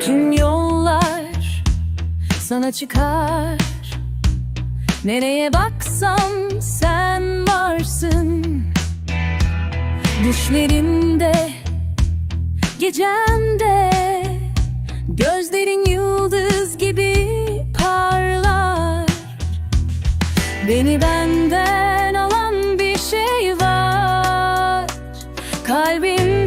Bütün yollar sana çıkar. Nereye baksam sen varsın. Düşlerimde, gecemde Gözlerin yıldız gibi parlar. Beni benden alan bir şey var. Kalbimde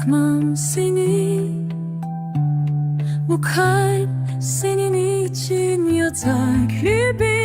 bırakmam seni. Bu kalp senin için yatak gibi